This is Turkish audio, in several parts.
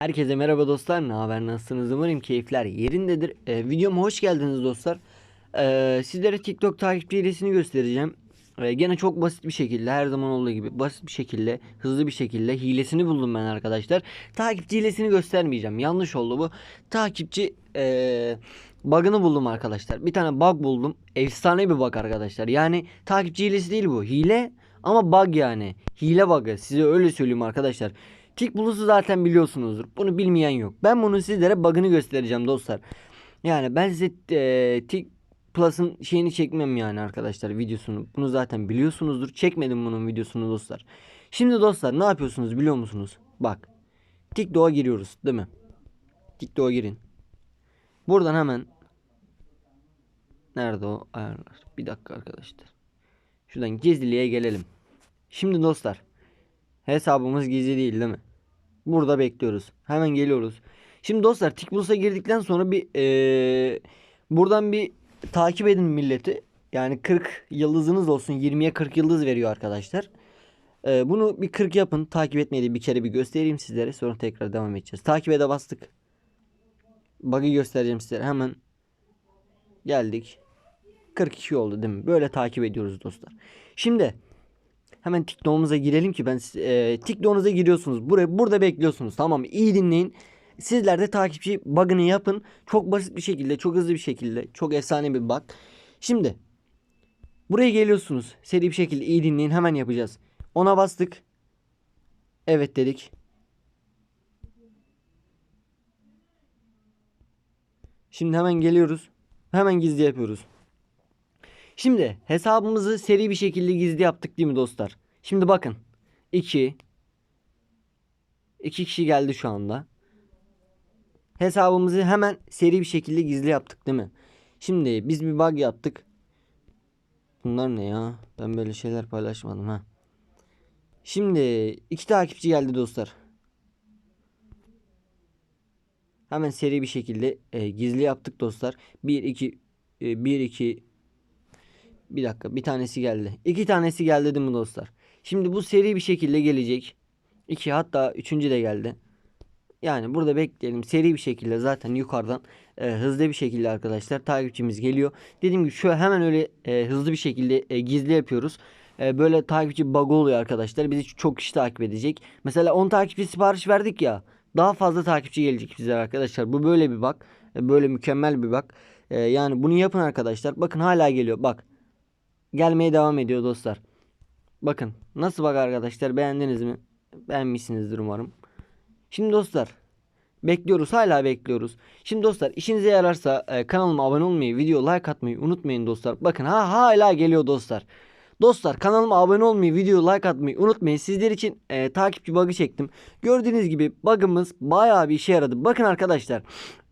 Herkese merhaba dostlar. Ne haber? Nasılsınız? Umarım keyifler yerindedir. Ee, videoma hoş geldiniz dostlar. Ee, sizlere TikTok takipçi hilesini göstereceğim. Ee, gene çok basit bir şekilde her zaman olduğu gibi basit bir şekilde hızlı bir şekilde hilesini buldum ben arkadaşlar. Takipçi hilesini göstermeyeceğim. Yanlış oldu bu. Takipçi ee, bug'ını buldum arkadaşlar. Bir tane bug buldum. Efsane bir bug arkadaşlar. Yani takipçi hilesi değil bu. Hile ama bug yani. Hile bug'ı. Size öyle söyleyeyim arkadaşlar. Tik Plus'u zaten biliyorsunuzdur. Bunu bilmeyen yok. Ben bunun sizlere bug'ını göstereceğim dostlar. Yani ben size e, Tik Plus'ın şeyini çekmem yani arkadaşlar videosunu. Bunu zaten biliyorsunuzdur. Çekmedim bunun videosunu dostlar. Şimdi dostlar ne yapıyorsunuz biliyor musunuz? Bak. TikTok'a giriyoruz değil mi? TikTok'a girin. Buradan hemen Nerede o ayarlar? Bir dakika arkadaşlar. Şuradan gizliliğe gelelim. Şimdi dostlar. Hesabımız gizli değil değil mi? Burada bekliyoruz. Hemen geliyoruz. Şimdi dostlar TikBus'a girdikten sonra bir eee, buradan bir takip edin milleti. Yani 40 yıldızınız olsun. 20'ye 40 yıldız veriyor arkadaşlar. Eee, bunu bir 40 yapın. Takip etmeyi de bir kere bir göstereyim sizlere. Sonra tekrar devam edeceğiz. Takip ede bastık. Bug'ı göstereceğim sizlere. Hemen geldik. 42 oldu değil mi? Böyle takip ediyoruz dostlar. Şimdi Hemen TikTok'umuza girelim ki ben e, TikTok'unuza giriyorsunuz. Buraya burada bekliyorsunuz. Tamam? İyi dinleyin. Sizler de takipçi bug'ını yapın. Çok basit bir şekilde, çok hızlı bir şekilde, çok efsane bir bug. Şimdi buraya geliyorsunuz. Seri bir şekilde iyi dinleyin. Hemen yapacağız. Ona bastık. Evet dedik. Şimdi hemen geliyoruz. Hemen gizli yapıyoruz. Şimdi hesabımızı seri bir şekilde gizli yaptık değil mi dostlar? Şimdi bakın. 2 2 kişi geldi şu anda. Hesabımızı hemen seri bir şekilde gizli yaptık değil mi? Şimdi biz bir bug yaptık. Bunlar ne ya? Ben böyle şeyler paylaşmadım ha. Şimdi iki takipçi geldi dostlar. Hemen seri bir şekilde e, gizli yaptık dostlar. 1 2 1 2 bir dakika bir tanesi geldi. İki tanesi geldi değil mi dostlar? Şimdi bu seri bir şekilde gelecek. İki hatta üçüncü de geldi. Yani burada bekleyelim seri bir şekilde zaten yukarıdan e, hızlı bir şekilde arkadaşlar takipçimiz geliyor. Dediğim gibi şu hemen öyle e, hızlı bir şekilde e, gizli yapıyoruz. E, böyle takipçi bug oluyor arkadaşlar. Bizi çok kişi takip edecek. Mesela 10 takipçi sipariş verdik ya. Daha fazla takipçi gelecek bize arkadaşlar. Bu böyle bir bug. E, böyle mükemmel bir bug. E, yani bunu yapın arkadaşlar. Bakın hala geliyor. Bak gelmeye devam ediyor dostlar. Bakın nasıl bak arkadaşlar beğendiniz mi? Beğenmişsinizdir umarım. Şimdi dostlar bekliyoruz hala bekliyoruz. Şimdi dostlar işinize yararsa e, kanalıma abone olmayı, video like atmayı unutmayın dostlar. Bakın ha hala geliyor dostlar. Dostlar kanalıma abone olmayı, video like atmayı unutmayın. Sizler için e, takipçi bug'ı çektim. Gördüğünüz gibi bug'ımız bayağı bir işe yaradı. Bakın arkadaşlar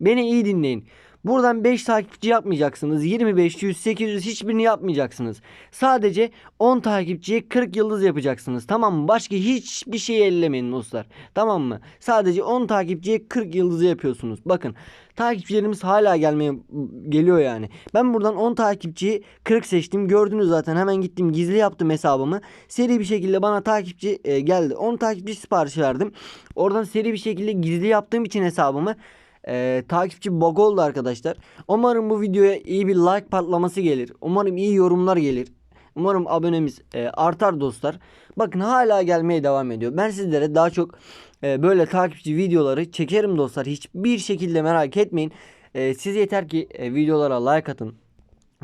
beni iyi dinleyin. Buradan 5 takipçi yapmayacaksınız. 25, 100, 800 hiçbirini yapmayacaksınız. Sadece 10 takipçiye 40 yıldız yapacaksınız. Tamam mı? Başka hiçbir şey ellemeyin dostlar. Tamam mı? Sadece 10 takipçiye 40 yıldızı yapıyorsunuz. Bakın takipçilerimiz hala gelmeye geliyor yani. Ben buradan 10 takipçiyi 40 seçtim. Gördünüz zaten hemen gittim gizli yaptım hesabımı. Seri bir şekilde bana takipçi e, geldi. 10 takipçi sipariş verdim. Oradan seri bir şekilde gizli yaptığım için hesabımı ee, takipçi bug oldu arkadaşlar. Umarım bu videoya iyi bir like patlaması gelir. Umarım iyi yorumlar gelir. Umarım abonemiz e, artar dostlar. Bakın hala gelmeye devam ediyor. Ben sizlere daha çok e, böyle takipçi videoları çekerim dostlar. Hiçbir şekilde merak etmeyin. E, siz yeter ki e, videolara like atın.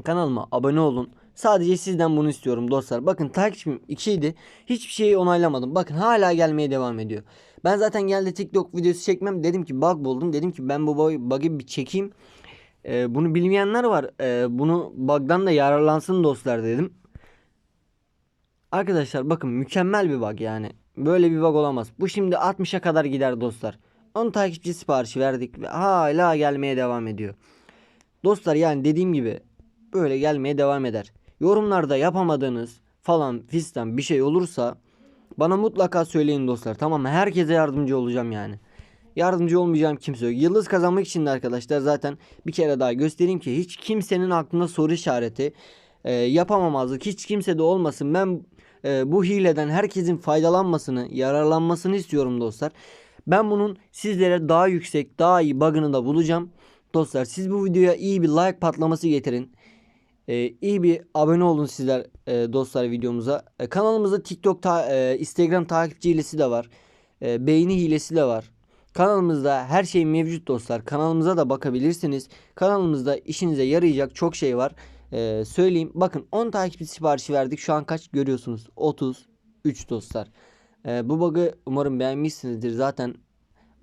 Kanalıma abone olun. Sadece sizden bunu istiyorum dostlar. Bakın takipçim 2 idi. Hiçbir şeyi onaylamadım. Bakın hala gelmeye devam ediyor. Ben zaten geldi TikTok videosu çekmem. Dedim ki bug buldum. Dedim ki ben bu bug- bug'ı bir çekeyim. Ee, bunu bilmeyenler var. Ee, bunu bug'dan da yararlansın dostlar dedim. Arkadaşlar bakın mükemmel bir bug yani. Böyle bir bug olamaz. Bu şimdi 60'a kadar gider dostlar. 10 takipçi siparişi verdik ve hala gelmeye devam ediyor. Dostlar yani dediğim gibi böyle gelmeye devam eder. Yorumlarda yapamadığınız falan fistan bir şey olursa bana mutlaka söyleyin dostlar tamam mı? Herkese yardımcı olacağım yani. Yardımcı olmayacağım kimse yok. Yıldız kazanmak için de arkadaşlar zaten bir kere daha göstereyim ki hiç kimsenin aklında soru işareti e, yapamamazlık hiç kimse de olmasın. Ben e, bu hileden herkesin faydalanmasını, yararlanmasını istiyorum dostlar. Ben bunun sizlere daha yüksek, daha iyi bug'ını da bulacağım. Dostlar siz bu videoya iyi bir like patlaması getirin. Ee, iyi bir abone olun sizler e, dostlar videomuza. E, kanalımızda TikTok, ta- e, Instagram takipçi hilesi de var. E, beğeni hilesi de var. Kanalımızda her şey mevcut dostlar. Kanalımıza da bakabilirsiniz. Kanalımızda işinize yarayacak çok şey var. E, söyleyeyim. Bakın 10 takipçi siparişi verdik. Şu an kaç görüyorsunuz? 33 dostlar. E, bu bug'ı umarım beğenmişsinizdir. Zaten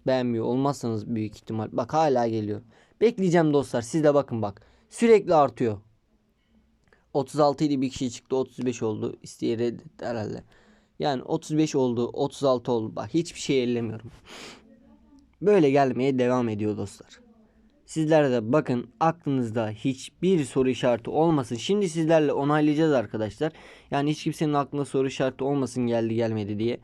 beğenmiyor olmazsanız büyük ihtimal. Bak hala geliyor. Bekleyeceğim dostlar. Siz de bakın bak. Sürekli artıyor. 36 idi bir kişi çıktı 35 oldu. İsteye reddetti herhalde. Yani 35 oldu 36 oldu. Bak hiçbir şey ellemiyorum. Böyle gelmeye devam ediyor dostlar. Sizler de bakın aklınızda hiçbir soru işareti olmasın. Şimdi sizlerle onaylayacağız arkadaşlar. Yani hiç kimsenin aklında soru işareti olmasın geldi gelmedi diye.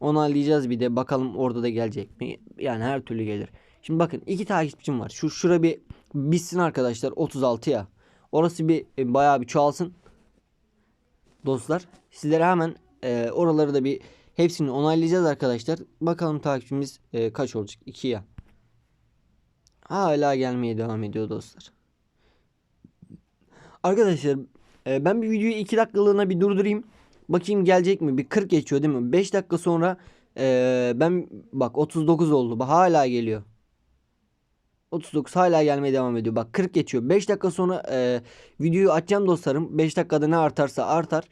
Onaylayacağız bir de bakalım orada da gelecek mi? Yani her türlü gelir. Şimdi bakın iki takipçim var. Şu şura bir bitsin arkadaşlar 36 ya. Orası bir e, bayağı bir çoğalsın. Dostlar sizlere hemen e, oraları da bir hepsini onaylayacağız arkadaşlar. Bakalım takipçimiz e, kaç olacak? 2 ya. Hala gelmeye devam ediyor dostlar. Arkadaşlar e, ben bir videoyu 2 dakikalığına bir durdurayım. Bakayım gelecek mi? Bir 40 geçiyor değil mi? 5 dakika sonra e, ben bak 39 oldu. Hala geliyor. 39 hala gelmeye devam ediyor. Bak 40 geçiyor. 5 dakika sonra e, videoyu açacağım dostlarım. 5 dakikada ne artarsa artar.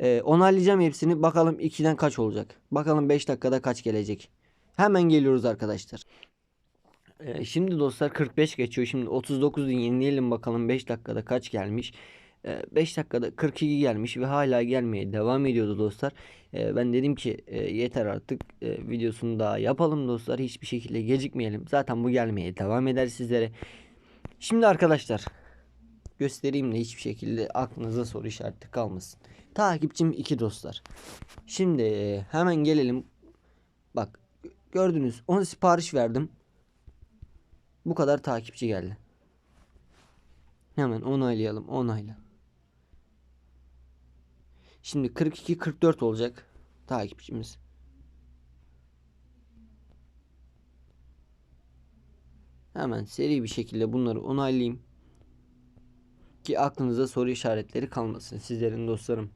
E, onaylayacağım hepsini. Bakalım 2'den kaç olacak. Bakalım 5 dakikada kaç gelecek. Hemen geliyoruz arkadaşlar. E, şimdi dostlar 45 geçiyor. Şimdi 39'u yenileyelim bakalım 5 dakikada kaç gelmiş. 5 dakikada 42 gelmiş ve hala gelmeye devam ediyordu dostlar. Ben dedim ki yeter artık videosunu daha yapalım dostlar. Hiçbir şekilde gecikmeyelim. Zaten bu gelmeye devam eder sizlere. Şimdi arkadaşlar göstereyim de hiçbir şekilde aklınıza soru işareti kalmasın. Takipçim 2 dostlar. Şimdi hemen gelelim. Bak gördünüz 10 sipariş verdim. Bu kadar takipçi geldi. Hemen onaylayalım. Onayla. Şimdi 42-44 olacak takipçimiz. Hemen seri bir şekilde bunları onaylayayım. Ki aklınıza soru işaretleri kalmasın sizlerin dostlarım.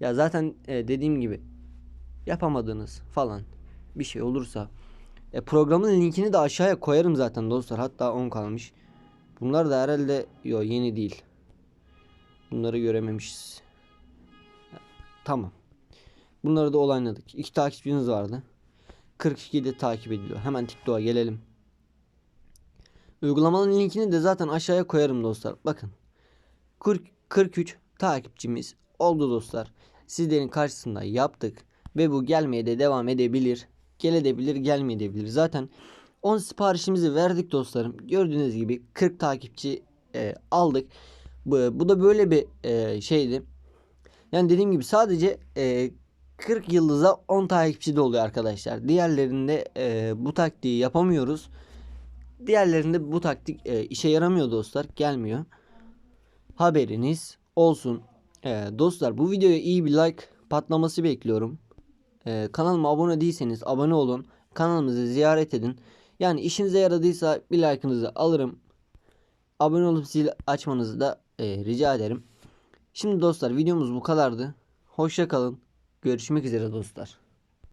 Ya zaten e, dediğim gibi yapamadığınız falan bir şey olursa e, programın linkini de aşağıya koyarım zaten dostlar. Hatta 10 kalmış. Bunlar da herhalde yo yeni değil. Bunları görememişiz. Tamam. Bunları da olayladık. İki takipçiniz vardı. 42 de takip ediliyor. Hemen TikTok'a gelelim. Uygulamanın linkini de zaten aşağıya koyarım dostlar. Bakın. 40, 43 takipçimiz oldu dostlar. Sizlerin karşısında yaptık. Ve bu gelmeye de devam edebilir. Gelebilir gelmeyebilir. Zaten 10 siparişimizi verdik dostlarım. Gördüğünüz gibi 40 takipçi e, aldık. Bu, bu da böyle bir e, şeydi. Yani dediğim gibi sadece e, 40 yıldıza 10 takipçi de oluyor arkadaşlar. Diğerlerinde e, bu taktiği yapamıyoruz. Diğerlerinde bu taktik e, işe yaramıyor dostlar. Gelmiyor. Haberiniz olsun. E, dostlar bu videoya iyi bir like patlaması bekliyorum. E, kanalıma abone değilseniz abone olun. Kanalımızı ziyaret edin. Yani işinize yaradıysa bir like'ınızı alırım. Abone olup zil açmanızı da e, rica ederim. Şimdi dostlar videomuz bu kadardı. Hoşça kalın. Görüşmek üzere dostlar.